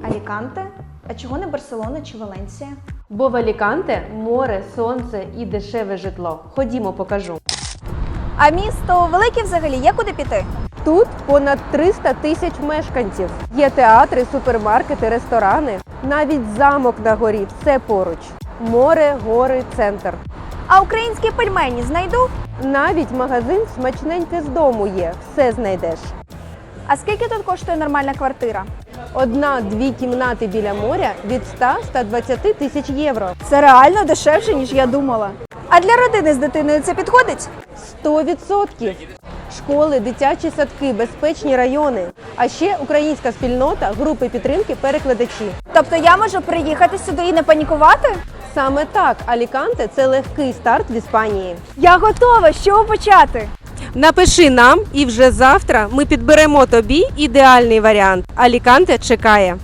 Аліканте? А чого не Барселона чи Валенсія? Бо в Аліканте море, сонце і дешеве житло. Ходімо, покажу. А місто велике взагалі є куди піти? Тут понад 300 тисяч мешканців. Є театри, супермаркети, ресторани. Навіть замок на горі все поруч. Море, гори, центр. А українські пельмені знайду? Навіть магазин смачненьке з дому є. Все знайдеш. А скільки тут коштує нормальна квартира? Одна-дві кімнати біля моря від 100-120 тисяч євро. Це реально дешевше, ніж я думала. А для родини з дитиною це підходить? 100%. Школи, дитячі садки, безпечні райони. А ще українська спільнота, групи підтримки, перекладачі. Тобто я можу приїхати сюди і не панікувати? Саме так, Аліканте це легкий старт в Іспанії. Я готова. З чого почати? Напиши нам, і вже завтра ми підберемо тобі ідеальний варіант. Аліканте чекає.